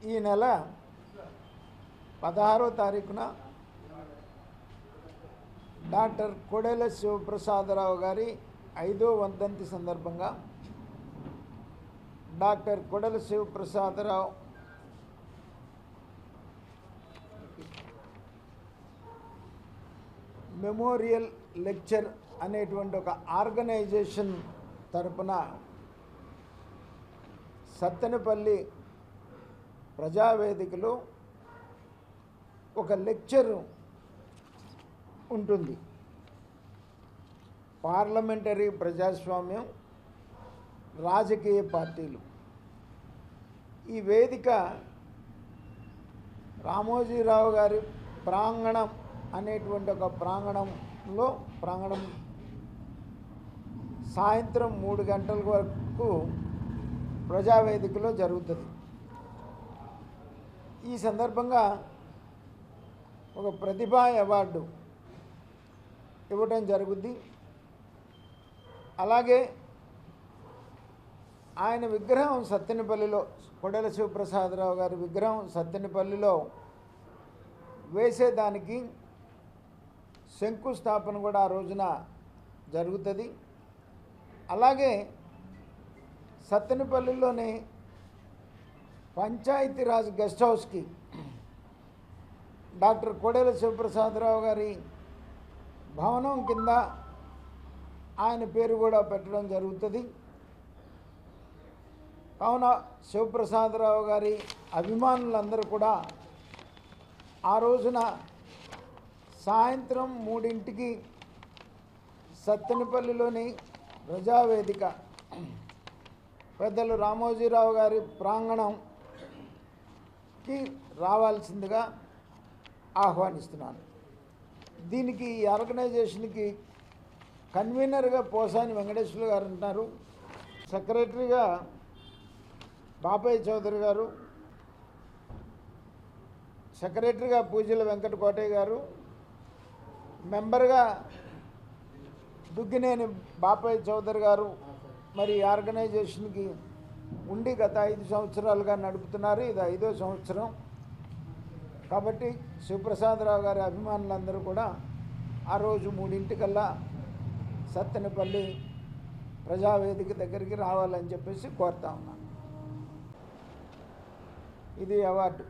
ఈ నెల పదహారో తారీఖున డాక్టర్ కొడెల శివప్రసాదరావు గారి ఐదో వర్ధంతి సందర్భంగా doctor Kodela Siva Prasada Rao memorial lecture అనేటువంటి ఒక ఆర్గనైజేషన్ తరపున సత్తెనపల్లి ప్రజావేదికలో ఒక లెక్చర్ ఉంటుంది. పార్లమెంటరీ ప్రజాస్వామ్యం రాజకీయ పార్టీలు. ఈ వేదిక రామోజీరావు గారి ప్రాంగణం అనేటువంటి ఒక ప్రాంగణంలో ప్రాంగణం సాయంత్రం మూడు గంటల వరకు ప్రజావేదికలో జరుగుతుంది. ఈ సందర్భంగా ఒక ప్రతిభా అవార్డు ఇవ్వడం జరుగుద్ది. అలాగే ఆయన విగ్రహం సత్తెనపల్లిలో కొడల శివప్రసాదరావు గారి విగ్రహం సత్తెనపల్లిలో వేసేదానికి శంకుస్థాపన కూడా ఆ రోజున జరుగుతుంది. అలాగే సత్తెనపల్లిలోనే పంచాయతీరాజ్ గెస్ట్ హౌస్కి డాక్టర్ కొడేల శివప్రసాదరావు గారి భవనం కింద ఆయన పేరు కూడా పెట్టడం జరుగుతుంది. కావున శివప్రసాదరావు గారి అభిమానులందరూ కూడా ఆ రోజున సాయంత్రం మూడింటికి సత్తెనపల్లిలోని ప్రజావేదిక పెద్దలు రామోజీరావు గారి ప్రాంగణం కి రావాల్సిందిగా ఆహ్వానిస్తున్నాను. దీనికి ఈ ఆర్గనైజేషన్కి కన్వీనర్గా పోసాని వెంకటేశ్వర గారు అంటున్నారు. సెక్రటరీగా బాపయ్య చౌదరి గారు సెక్రటరీగా పూజల వెంకట కోటయ్య గారు మెంబర్గా దుగ్గినేని బాపయ్య చౌదరి గారు మరి ఆర్గనైజేషన్కి ఉండి గత ఐదు సంవత్సరాలుగా నడుపుతున్నారు ఇది ఐదో సంవత్సరం. కాబట్టి శివప్రసాదరావు గారి అభిమానులందరూ కూడా ఆ రోజు మూడింటికల్లా సత్తెనపల్లి ప్రజావేదిక దగ్గరికి రావాలని చెప్పేసి కోరుతా ఉన్నాను. ఇది అవార్డు.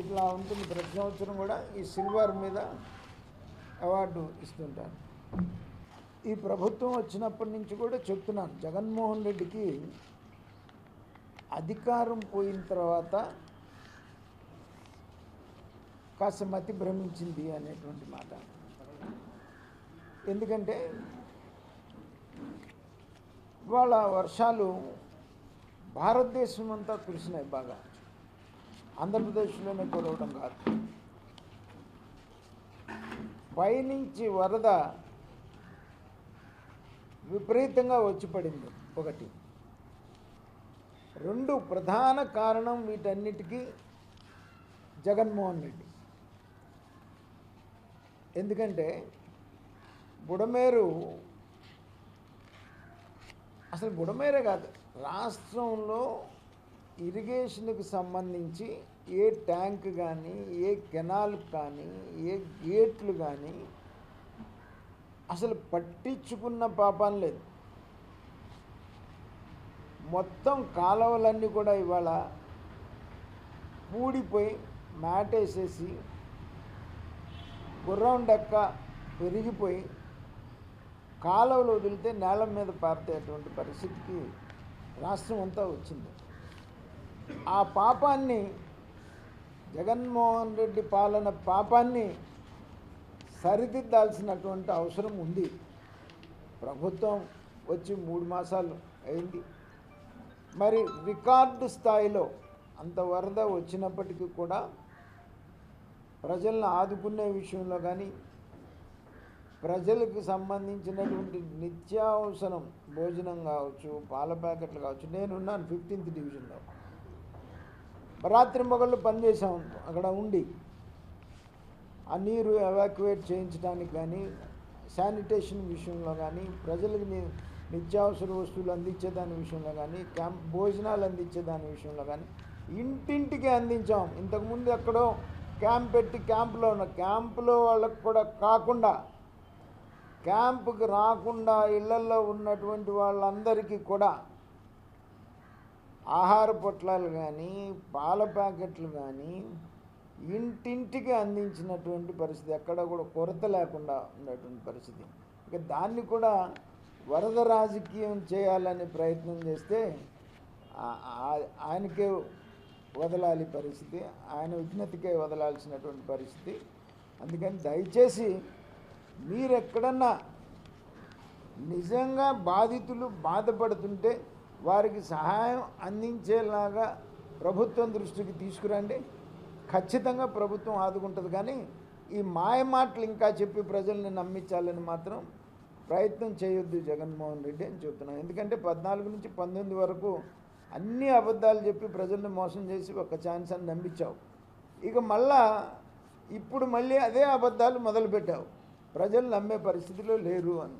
ఇట్లా ఉంటుంది ప్రతి సంవత్సరం కూడా ఈ సిల్వర్ మీద అవార్డు ఇస్తుంటారు. ఈ ప్రభుత్వం వచ్చినప్పటి నుంచి కూడా చెప్తున్నాను. జగన్మోహన్ రెడ్డికి అధికారం పోయిన తర్వాత కాస్త మతి భ్రమించింది అనేటువంటి మాట. ఎందుకంటే ఇవాళ వర్షాలు భారతదేశం అంతా కురిసినాయి బాగా. ఆంధ్రప్రదేశ్లోనే కురవడం కాదు. పైనుంచి వరద విపరీతంగా వచ్చి పడింది ఒకటి. రెండు ప్రధాన కారణం వీటన్నిటికీ జగన్మోహన్ రెడ్డి. ఎందుకంటే బుడమేరు అసలు బుడమేరే కాదు రాష్ట్రంలో ఇరిగేషన్కి సంబంధించి ఏ ట్యాంక్ కానీ ఏ కెనాల్ కానీ ఏ గేట్లు కానీ అసలు పట్టించుకున్న పాపం లేదు. మొత్తం కాలువలన్నీ కూడా ఇవాళ పూడిపోయి మ్యాటేసేసి గుర్రం డెక్క పెరిగిపోయి కాలువలు వదిలితే నేల మీద పారేటువంటి పరిస్థితికి రాష్ట్రం అంతా వచ్చింది. ఆ పాపాన్ని జగన్మోహన్ రెడ్డి పాలన పాపాన్ని సరిదిద్దాల్సినటువంటి అవసరం ఉంది. ప్రభుత్వం వచ్చి మూడు మాసాలు అయింది. మరి రికార్డు స్థాయిలో అంత వరద వచ్చినప్పటికీ కూడా ప్రజలను ఆదుకునే విషయంలో కానీ ప్రజలకు సంబంధించినటువంటి నిత్యావసరం భోజనం కావచ్చు పాల ప్యాకెట్లు కావచ్చు నేనున్నాను ఫిఫ్టీన్త్ డివిజన్లో. రాత్రి మొగళ్ళు పనిచేసాం అక్కడ ఉండి. ఆ నీరు ఎవాక్యువేట్ చేయించడానికి కానీ శానిటేషన్ విషయంలో కానీ ప్రజలకు నిత్యావసర వస్తువులు అందించేదాని విషయంలో కానీ క్యాంప్ భోజనాలు అందించేదాని విషయంలో కానీ ఇంటింటికి అందించాం. ఇంతకుముందు ఎక్కడో క్యాంప్ పెట్టి క్యాంపులో ఉన్న క్యాంపులో వాళ్ళకు కూడా కాకుండా క్యాంపుకి రాకుండా ఇళ్ళల్లో ఉన్నటువంటి వాళ్ళందరికీ కూడా ఆహార పొట్లాలు కానీ పాల ప్యాకెట్లు కానీ ఇంటింటికి అందించినటువంటి పరిస్థితి ఎక్కడ కూడా కొరత లేకుండా ఉన్నటువంటి పరిస్థితి. ఇక దాన్ని కూడా వరద రాజకీయం చేయాలని ప్రయత్నం చేస్తే ఆ- ఆయనకే వదలాలి పరిస్థితి ఆయన విజ్ఞతకే వదలాల్సినటువంటి పరిస్థితి. అందుకని దయచేసి మీరు ఎక్కడన్నా నిజంగా బాధితులు బాధపడుతుంటే వారికి సహాయం అందించేలాగా ప్రభుత్వం దృష్టికి తీసుకురండి. ఖచ్చితంగా ప్రభుత్వం ఆదుకుంటుంది కానీ ఈ మాయ మాటలు ఇంకా చెప్పి ప్రజల్ని నమ్మించాలని మాత్రం ప్రయత్నం చేయొద్దు జగన్మోహన్ రెడ్డి అని చెప్తున్నాను ఎందుకంటే పద్నాలుగు నుంచి పంతొమ్మిది వరకు అన్ని అబద్ధాలు చెప్పి ప్రజల్ని మోసం చేసి ఒక ఛాన్స్ అని నమ్మించావు. ఇక మళ్ళా ఇప్పుడు మళ్ళీ అదే అబద్ధాలు మొదలుపెట్టావు. ప్రజలు నమ్మే పరిస్థితిలో లేరు అని.